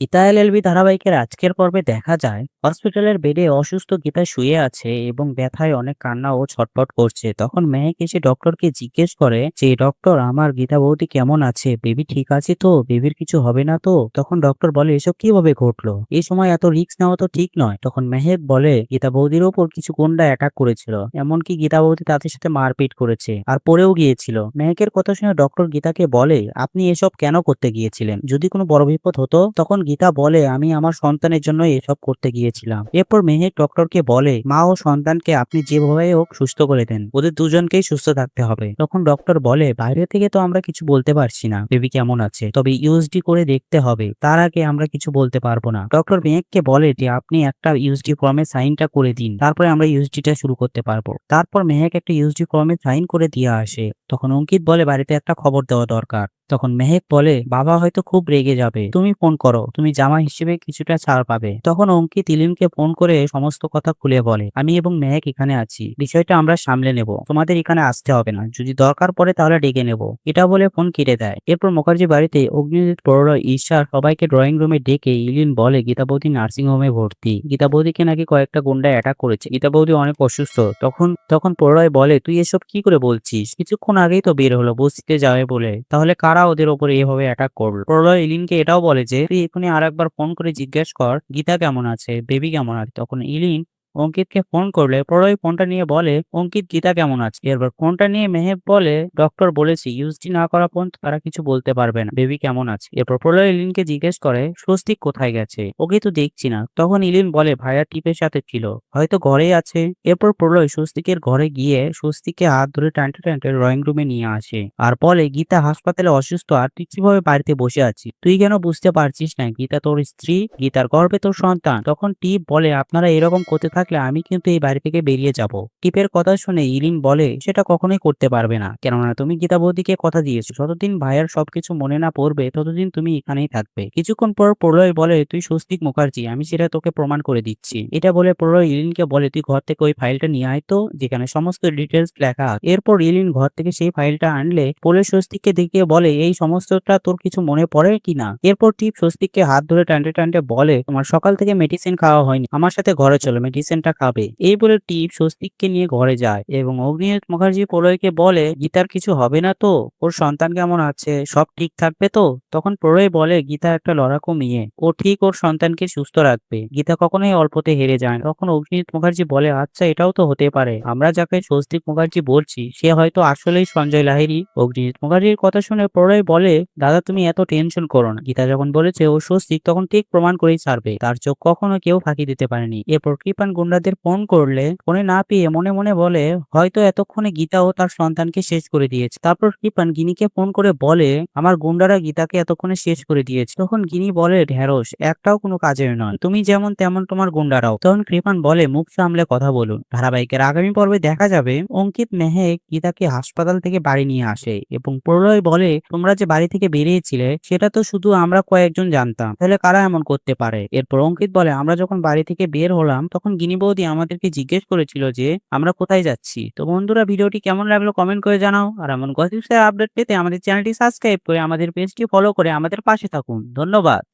Gita LLB ধারাবাহিকের আজকের পর্বে দেখা যায়, হসপিটালের বেডে অসুস্থ গীতা শুয়ে আছে এবং ব্যথায় অনেক কান্না ও ছটফট করছে। তখন মেহেক এসে ডক্টরকে জিজ্ঞেস করে যে, ডক্টর, আমার গীতা বৌদি কেমন আছে? বেবি ঠিক আছে তো? বেবির কিছু হবে না তো? তখন ডক্টর বলে, এসব কীভাবে ঘটলো? এই সময় এত রিস্ক নেওয়া তো ঠিক নয়। তখন মেহেক বলে, গীতা বৌদির ওপর কিছু গুন্ডা অ্যাটাক করেছিল, এমনকি গীতা বৌদি তাদের সাথে মারপিট করেছে আর পরেও গিয়েছিল। মেহেকের কথা শুনে ডক্টর গীতাকে বলে, আপনি এসব কেন করতে গিয়েছিলেন? যদি কোনো বড় বিপদ হতো? তখন গীতা বলে, আমি আমার সন্তানের জন্য এসব করতে গিয়েছিলাম। এরপর মেহেক ডক্টরকে বলে, মা ও সন্তানকে আপনি যেভাবে হোক সুস্থ করে দেন, ওদের দুজনকেই সুস্থ থাকতে হবে। তখন ডক্টর বলে, বাইরে থেকে তো আমরা কিছু বলতে পারছি না, বেবি কেমন আছে? তবে ইউএসডি করে দেখতে হবে, তার আগে আমরা কিছু বলতে পারব না। ডক্টর মেহেককে বলে, যে আপনি একটা ইউএসডি ফর্মে সাইনটা করে দিন, তারপরে আমরা ইউএসডিটা শুরু করতে পারব। তারপর মেহেক একটা ইউএসডি ফর্মে সাইন করে দিয়ে আসে। তখন অঙ্কিত বলে, বাড়িতে একটা খবর দেওয়া দরকার। তখন মেহেক বলে, বাবা হয়তো খুব রেগে যাবে। তুমি ফোন করো। তুমি জামা হিসেবে কিছুটা ছাড় পাবে। তখন অঙ্কিত ইলিমকে ফোন করে সমস্ত কথা খুলে বলে, আমি এবং মেহেক এখানে আছি। বিষয়টা আমরা সামলে নেব। তোমাদের এখানে আসতে হবে না। যদি দরকার পড়ে তাহলে ডেকে নেব। এটা বলে ফোন কেটে দেয়। এরপর মুখার্জি বাড়িতে অগ্নিজিৎ বড়রা ঈশা সবাইকে ড্রয়িং রুমে ডেকে ইলিন বলে গীতা বৌদি নার্সিং হোমে ভর্তি। গীতা বৌদিকে নাকি কয়েকটা গুন্ডা অ্যাটাক করেছে। গীতা বৌদি অনেক অসুস্থ। তখন তখন প্রলয় বলে, তুই এসব কি করে বলছিস? কিছুক্ষণ আগেই তো বের হলো। বস্তিতে যাবে বলে। তাহলে কারা ওদের ওপরে এভাবে অ্যাটাক করল। প্রলয় ইলিনকে এটাও বলে যে, তুই এখানে আর একবার ফোন করে জিজ্ঞেস কর, গীতা কেমন আছে? বেবি কেমন আছে? তখন ইলিন অঙ্কিতকে ফোন করলে প্রলয় ফোনটা নিয়ে বলে, অঙ্কিত, গীতা কেমন আছে? এরপর ফোনটা নিয়ে মেহেব বলে, ডক্টর, বলেছে ইউজডি না করা পর্যন্ত তারা কিছু বলতে পারবে না। বেবি কেমন আছে? এরপর প্রলয় ইলিনকে জিজ্ঞেস করে, স্বস্তিক কোথায় গেছে? ওকে তো দেখছি না। তখন ইলিন বলে, ভাইয়া টিপের সাথে ছিল, হয়তো ঘরেই আছে। এরপর প্রলয় স্বস্তিকের ঘরে গিয়ে স্বস্তিকে হাত ধরে টানতে টানতে ড্রয়িং রুমে নিয়ে আসে আর বলে, গীতা হাসপাতালে অসুস্থ, আর তুই কীভাবে বাড়িতে বসে আছিস? তুই কেন বুঝতে পারছিস না? গীতা তোর স্ত্রী, গীতার গর্বে তোর সন্তান। তখন টিপ বলে, আপনারা এরকম করতে থাকলে আমি কিন্তু এই বাড়ি থেকে বেরিয়ে যাব। টিপের কথা শুনে ইলিন বলে, সেটা কখনোই করতে পারবে না। কেননা তুমি গীতা বৌদিকে কথা দিয়েছ। যতদিন ভাইয়ার সবকিছু মনে না পড়বে, ততদিন তুমি এখানেই থাকবে। কিছুক্ষণ পর প্রলয় বলে, তুই স্বস্তিক মুখার্জি, আমি সেটা তোকে প্রমাণ করে দিচ্ছি। এটা বলে প্রলয় ইলিনকে বলে, তুই ঘর থেকে ওই ফাইলটা নিয়ে আয় তো, যেখানে সমস্ত ডিটেলস লেখা এরপর ইলিন ঘর থেকে সেই ফাইলটা আনলে পোলে স্বস্তিককে দেখিয়ে বলে, এই সমস্তটা তোর কিছু মনে পড়ে কি না? এরপর টিপ স্বস্তিককে হাত ধরে টানতে টানতে বলে, তোমার সকাল থেকে মেডিসিন খাওয়া হয়নি। আমার সাথে ঘরে চলো মেডিসিনটা খাবে। এই বলে টিপ স্বস্তিককে নিয়ে ঘরে যায় এবং অগ্নিজিৎ মুখার্জি প্রলয়কে বলে, গীতার কিছু হবে না তো? ওর সন্তান কেমন আছে? সব ঠিক থাকবে তো? তখন প্রলয় বলে, গীতা একটা লড়াকু মেয়ে। ও ঠিক ওর সন্তানকে সুস্থ রাখবে। গীতা কখনোই অল্পতে হেরে যায় তখন অগ্নিজিৎ মুখার্জি বলে আচ্ছা এটাও তো হতে পারে। আমরা যাকে স্বস্তিক মুখার্জি বলছি, সে হয়তো আসলেই সঞ্জয় লাহিরি অগ্নিজিৎ মুখার্জির কথা শুনে প্রলয় বলে, দাদা, তুমি এত টেনশন করো না। গীতা যখন বলেছে, ও স্বস্তিক, তখন ঠিক প্রমাণ করেই ছাড়বে। তার চোখ কখনো কেউ ফাঁকি দিতে পারেনি। এরপর কৃপান গুন্ডাদের ফোন করলে, ফোনে না পেয়ে মনে মনে বলে, হয়তো এতক্ষণে গীতা ও তার সন্তানকে শেষ করে দিয়েছে। তারপর কৃপান গিনিকে ফোন করে বলে, আমার গুন্ডারা গীতাকে এতক্ষণে শেষ করে দিয়েছে। তখন গিনি বলে ঢেঁড়স একটাও কোনো কাজের নয়। তুমি যেমন তেমন তোমার গুন্ডারাও। তখন কৃপান বলে, মুখ সামলে কথা বলুন। ধারাবাহিকের আগামী পর্বে দেখা যাবে অঙ্কিত মেহেক গীতাকে হাসপাতাল থেকে বাড়ি নিয়ে আসে এবং প্রলয় বলে, তোমরা যে বাড়ি থেকে বেরিয়েছিলে, সেটা তো শুধু আমরা কয়েকজন জানতাম। তাহলে কারা এমন করতে পারে? এরপর অঙ্কিত বলে, আমরা যখন বাড়ি থেকে বের হলাম, তখন গিনি বৌদি আমাদেরকে জিজ্ঞেস করেছিল যে, আমরা কোথায় যাচ্ছি? তো বন্ধুরা, ভিডিওটি কেমন লাগল কমেন্ট করে জানাও। আর এমন গসিপসের আপডেট পেতে আমাদের চ্যানেলটি সাবস্ক্রাইব করে আমাদের পেজটি ফলো করে আমাদের পাশে থাকুন। ধন্যবাদ।